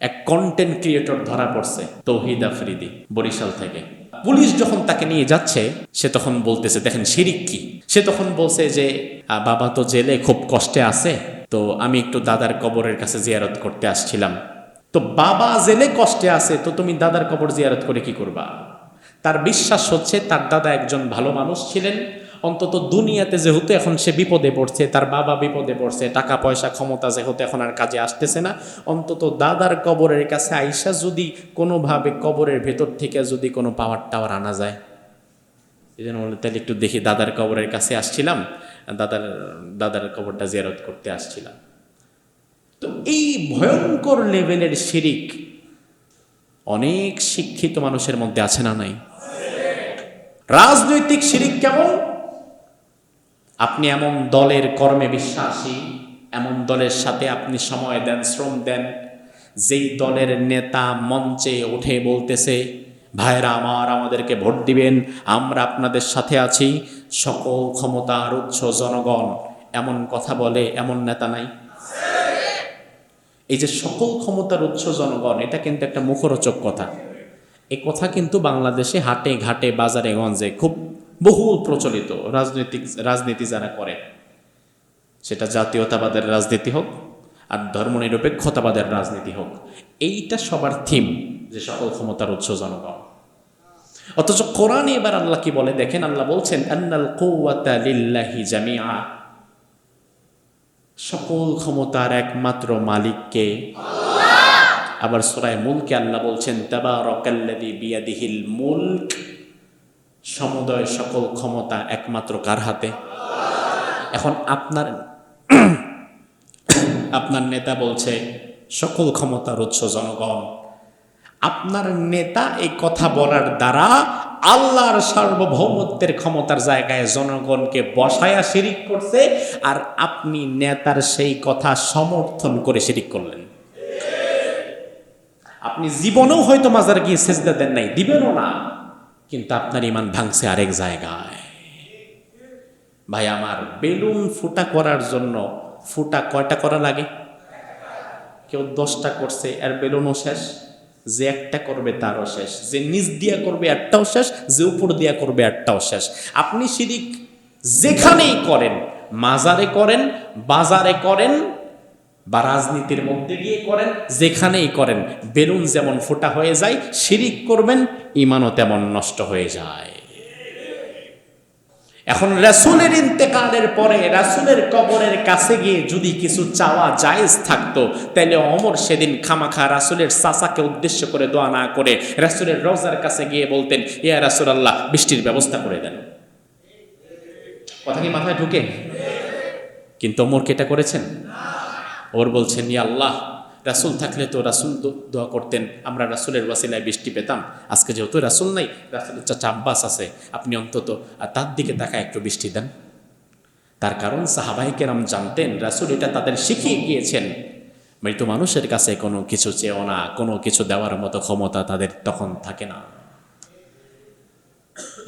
এক content creator ধরা পড়ছে তৌহিদ আফ্রিদি বরিশাল থেকে। পুলিশ যখন তাকে নিয়ে যাচ্ছে সে তখন বলতেছে দেখেন শিরিক কি? সে তখন বলছে যে "আ, বাবা তো জেলে খুব কষ্টে আছে তো আমি একটু দাদার কবরের কাছে জিয়ারত করতে আসছিলাম। তো বাবা জেলে কষ্টে আছে তো তুমি দাদার কবর জিয়ারত করে কি করবা? তার বিশ্বাস হচ্ছে তার দাদা একজন ভালো মানুষ ছিলেন অন্তত দুনিয়াতে যেহেতু এখন সে বিপদে পড়ছে, তার বাবা বিপদে পড়ছে, টাকা, পয়সা, ক্ষমতা যেহেতু এখন আর কাজে আসতেছে না, অন্তত দাদার কবরের কাছে আইসা যদি কোনোভাবে কবরের ভেতর থেকে যদি কোনো পাওয়ার টাওয়ার আনা যায়। এই জন্য তাহলে একটু দেখি দাদার কবরের কাছে আসছিলাম, দাদার দাদার কবরটা জিয়ারত করতে আসছিলাম। তো এই ভয়ঙ্কর লেভেলের শিরিক অনেক শিক্ষিত মানুষের মধ্যে আছে না নাই? রাজনৈতিক শিরিক কেমন? আপনি এমন দলের কর্মে বিশ্বাসী, এমন দলের সাথে আপনি সময় দেন, শ্রম দেন, যেই দলের নেতা মঞ্চে উঠে বলতেছে ভাইরা আমার, আমাদেরকে ভোট দিবেন, আমরা আপনাদের সাথে আছি, সকল ক্ষমতার উৎস জনগণ। এমন কথা বলে এমন নেতা নাই। এই যে সকল ক্ষমতার উৎস জনগণ, এটা কিন্তু একটা মুখরোচক কথা। এ কথা কিন্তু বাংলাদেশে হাটে ঘাটে, বাজারে গঞ্জে খুব বহুল প্রচলিত রাজনৈতিক, রাজনীতি যারা করে, সেটা জাতীয়তাবাদের রাজনীতি হোক আর ধর্মনিরপেক্ষতাবাদের রাজনীতি হোক, এইটা সবার থিম যে সকল ক্ষমতার উৎস জনগণ। অথচ কোরআনে এবার আল্লাহ কি বলে? দেখেন আল্লাহ বলছেন, আন্নাল লিল্লাহি জামিআ। সকল ক্ষমতার একমাত্র মালিককে আবার সুরায় মুলকে আল্লাহ বলছেন, তাবারাকাল্লাযী বিয়াদিহিল মুলক। সমুদয় সকল ক্ষমতা একমাত্র কার হাতে? এখন আপনার আপনার নেতা বলছে, সকল ক্ষমতার উৎস জনগণ। আপনার নেতা এই কথা বলার দ্বারা আল্লাহর সার্বভৌমত্বের ক্ষমতার জায়গায় জনগণকে বসায়া শিরিক করছে, আর আপনি নেতার সেই কথা সমর্থন করে শিরিক করলেন। আপনি জীবনেও হয়তো মাজার গিয়ে সেজদা দেন নাই, দিবেনও না। কিন্তু আপনার ইমান ভাঙছে আরেক জায়গায়। ভাই, আমার বেলুন ফুটা করার জন্য ফুটা কয়টা করা লাগে? কেউ দশটা করছে আর বেলুনও শেষ, যে একটা করবে তারও শেষ, যে নিচ দিয়া করবে একটাও শেষ, যে উপর দিয়া করবে একটাও শেষ। আপনি শিরিক যেখানেই করেন, মাজারে করেন, বাজারে করেন বা রাজনীতির মধ্যে গিয়ে করেন, যেখানেই করেন, বেলুন যেমন ফোটা হয়ে যায়, শিরিক করবেন ইমানও তেমন নষ্ট হয়ে যায়। এখন রাসুলের ইন্তেকালের পরে রাসুলের কবরের কাছে গিয়ে যদি কিছু চাওয়া জায়েজ থাকতো, তাহলে অমর সেদিন খামাখা রাসুলের চাচাকে উদ্দেশ্য করে দোয়া না করে রাসুলের রোজার কাছে গিয়ে বলতেন, ইয়া রাসুল আল্লাহ বৃষ্টির ব্যবস্থা করে দেন। কথা কি মাথায় ঢুকে? কিন্তু অমর কেটা করেছেন? ওর বলছেন ইয়া আল্লাহ রাসুল থাকলে তো রাসুল দোয়া করতেন। আমরা রাসুলের ওয়াসিলায় বৃষ্টি পেতাম। আজকে যেহেতু রাসুল নাই, রাসুলের চাচা আব্বাস আছে। আপনি অন্তত তার দিকে তাকায় একটু বৃষ্টি দেন। তার কারণ সাহাবাই কেরাম জানতেন, রাসুল এটা তাদের শিখিয়ে গিয়েছেন মৃত মানুষের কাছে কোনো কিছু চেয়েও না, কোনো কিছু দেওয়ার মতো ক্ষমতা তাদের তখন থাকে না।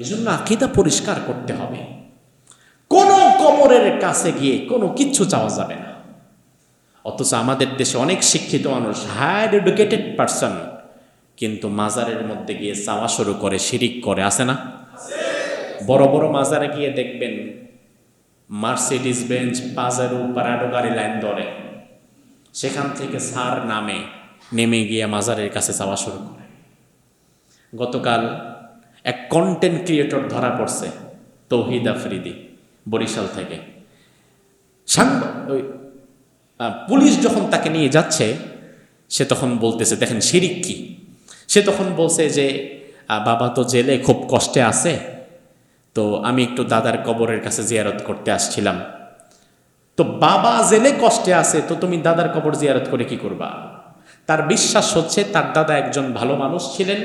এই জন্য আকিদা পরিষ্কার করতে হবে। কোনো কবরের কাছে গিয়ে কোনো কিচ্ছু চাওয়া যাবে না। অথচ আমাদের দেশে অনেক শিক্ষিত মানুষ হায়ার এডুকেটেড পারসন কিন্তু মাজারের মধ্যে গিয়ে চাওয়া শুরু করে শিরিক করে আসে না? বড় বড় মাজারে গিয়ে দেখবেন মার্সিডিস বেঞ্চ পাজারু পারাডো গাড়ি লাইন ধরে। সেখান থেকে সার নামে নেমে গিয়ে মাজারের কাছে চাওয়া শুরু করে। গতকাল এক কন্টেন্ট ক্রিয়েটর ধরা পড়ছে তৌহিদ আফ্রিদি বরিশাল থেকে। সাংবা- ওই আহ, পুলিশ যখন তাকে নিয়ে যাচ্ছে, সে তখন বলতেছে, দেখেন, শিরিক কি? সে তখন বলছে যে বাবা তো জেলে খুব কষ্টে আছে, তো আমি একটু দাদার কবরের কাছে জিয়ারত করতে আসছিলাম। তো বাবা জেলে কষ্টে আছে, তো তুমি দাদার কবর জিয়ারত করে কি করবা? তার বিশ্বাস হচ্ছে, তার দাদা একজন ভালো মানুষ ছিলেন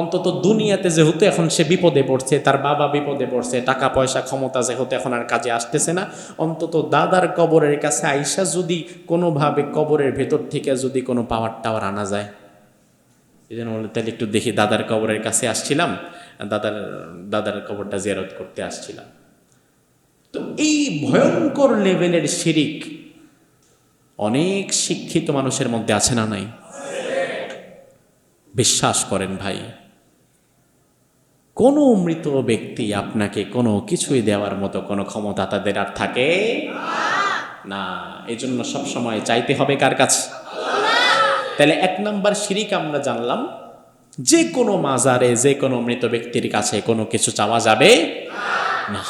অন্তত দুনিয়াতে যেহেতু এখন সে বিপদে পড়ছে, তার বাবা বিপদে পড়ছে, টাকা পয়সা ক্ষমতা যেহেতু এখন আর কাজে আসতেছে না, অন্তত দাদার কবরের কাছে আইসা যদি কোনোভাবে কবরের ভেতর থেকে যদি কোনো পাওয়ার টাওয়ার আনা যায়। এই জন্য তাহলে একটু দেখি দাদার কবরের কাছে আসছিলাম, দাদার দাদার কবরটা জিয়ারত করতে আসছিলাম। তো এই ভয়ঙ্কর লেভেলের শিরিক অনেক শিক্ষিত মানুষের মধ্যে আছে না নাই? বিশ্বাস করেন ভাই। কোনো মৃত ব্যক্তি আপনাকে কোনো কিছুই দেওয়ার মতো কোনো ক্ষমতা তাদের আর থাকে না। এই জন্য সবসময় চাইতে হবে কার কাছে? তাহলে এক নম্বর শিরিক আমরা জানলাম, যে কোনো মাজারে যে কোনো মৃত ব্যক্তির কাছে কোনো কিছু চাওয়া যাবে না।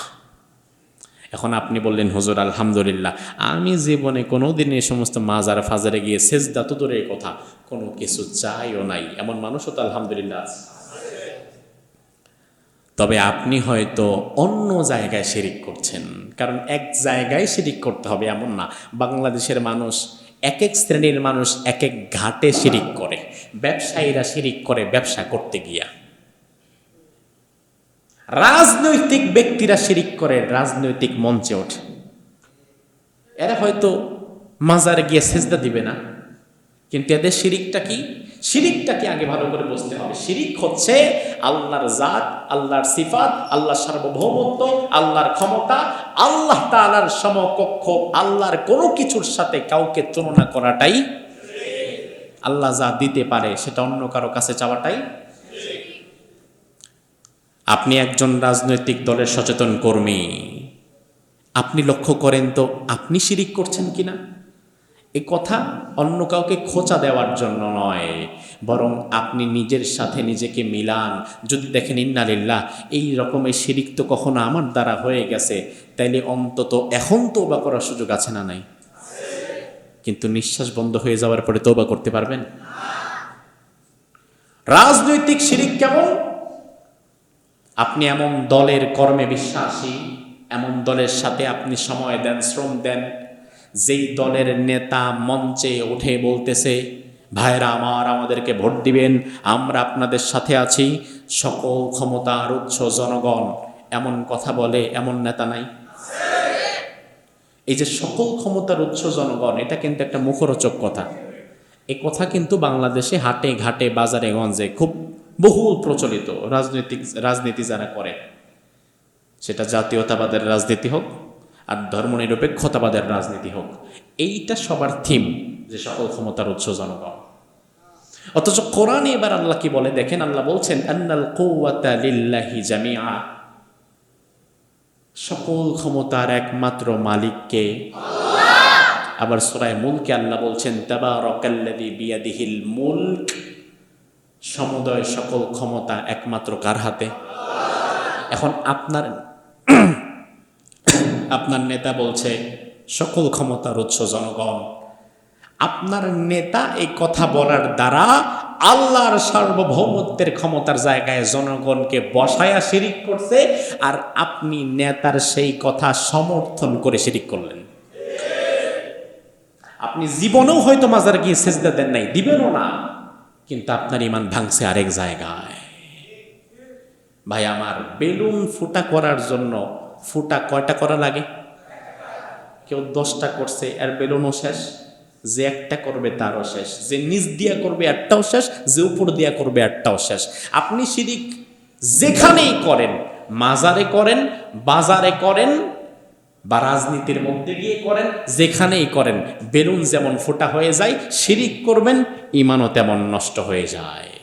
এখন আপনি বললেন, হুজুর, আলহামদুলিল্লাহ, আমি জীবনে কোনো দিন এই সমস্ত মাজার ফাজারে গিয়ে সেজদা তো দূরের কথা, কোনো কিছু চাইও নাই। এমন মানুষও তো আলহামদুলিল্লাহ তবে আপনি হয়তো অন্য জায়গায় শিরিক করছেন, কারণ এক জায়গায় শিরিক করতে হবে এমন না। বাংলাদেশের মানুষ এক এক শ্রেণির মানুষ এক এক ঘাটে শিরিক করে। ব্যবসায়ীরা শিরিক করে ব্যবসা করতে গিয়া। রাজনৈতিক ব্যক্তিরা শিরিক করে, রাজনৈতিক মঞ্চে ওঠে। এরা হয়তো মাজারে গিয়ে সেজদা দিবে না, কিন্তু এদের শিরিকটা কি? শিরিকটাকে আগে ভালো করে বুঝতে হবে। শিরিক হচ্ছে আল্লাহর জাত, আল্লাহর সিফাত, আল্লাহর সার্বভৌমত্ব, আল্লাহর ক্ষমতা, আল্লাহ তাআলার সমকক্ষ, আল্লাহর কোনো কিছুর সাথে কাউকে তুলনা করাটাই আল্লাহ যা দিতে পারে, সেটা অন্য কারও কাছে চাওয়াটাই আপনি একজন রাজনৈতিক দলের সচেতন কর্মী। আপনি লক্ষ্য করেন তো, আপনি শিরিক করছেন কিনা? এ কথা অন্য কাউকে খোঁচা দেওয়ার জন্য নয়, বরং আপনি নিজের সাথে নিজেকে মিলান। যদি দেখেন ইন্নালিল্লাহ এই রকমের শিরিক তো কখনো আমার দ্বারা হয়ে গেছে, তাইলে অন্তত এখন তো বা করার সুযোগ আছে না নাই? কিন্তু নিঃশ্বাস বন্ধ হয়ে যাওয়ার পরে তৌবা করতে পারবেন? রাজনৈতিক শিরিক কেমন? আপনি এমন দলের কর্মে বিশ্বাসী, এমন দলের সাথে আপনি সময় দেন, শ্রম দেন, যেই দলের নেতা মঞ্চে উঠে বলতেছে, ভাইরা আমার, আমাদেরকে ভোট দিবেন, আমরা আপনাদের সাথে আছি, সকল ক্ষমতার উৎস জনগণ। এমন কথা বলে এমন নেতা নাই। এই যে সকল ক্ষমতার উৎস জনগণ, এটা কিন্তু একটা মুখরোচক কথা। এ কথা কিন্তু বাংলাদেশে হাটে ঘাটে, বাজারে গঞ্জে খুব বহুল প্রচলিত রাজনৈতিক, রাজনীতি যারা করে, সেটা জাতীয়তাবাদের রাজনীতি হোক আর ধর্মনিরপেক্ষতাবাদের রাজনীতি হোক, এইটা সবার থিম যে সকল ক্ষমতার উৎস জনগণ। অথচ কোরআনে এবার আল্লাহ কি বলে? দেখেন আল্লাহ বলছেন জামিআ। সকল ক্ষমতার একমাত্র মালিককে আবার সূরায়ে মুলকে আল্লাহ বলছেন, তাবারাকাল্লাযী বিয়াদিহিল মুলক সমুদয় সকল ক্ষমতা একমাত্র কার হাতে? এখন আপনার আপনার নেতা বলছে, সকল ক্ষমতার উৎস জনগণ। আপনার নেতা এই কথা বলার দ্বারা আল্লাহর সার্বভৌমত্বের ক্ষমতার জায়গায় জনগণকে বসায়া শিরিক করছে, আর আপনি নেতার সেই কথা সমর্থন করে শিরিক করলেন। আপনি জীবনেও হয়তো মাজার গিয়ে সেজদা দেন নাই, দিবেনও না। কিন্তু আপনার ইমান ভাঙছে আরেক জায়গায়। ভাই, আমার বেলুন ফুটা করার জন্য ফুটা কয়টা করা লাগে? কেউ দশটা করছে আর বেলুনও শেষ, যে একটা করবে তারও শেষ, যে নিচ দিয়া করবে একটাও শেষ, যে উপর দিয়া করবে একটাও শেষ। আপনি শিরিক যেখানেই করেন, মাজারে করেন, বাজারে করেন বা রাজনীতির মধ্যে গিয়ে করেন, যেখানেই করেন, বেলুন যেমন ফোটা হয়ে যায়, শিরিক করবেন, ইমানও তেমন নষ্ট হয়ে যায়।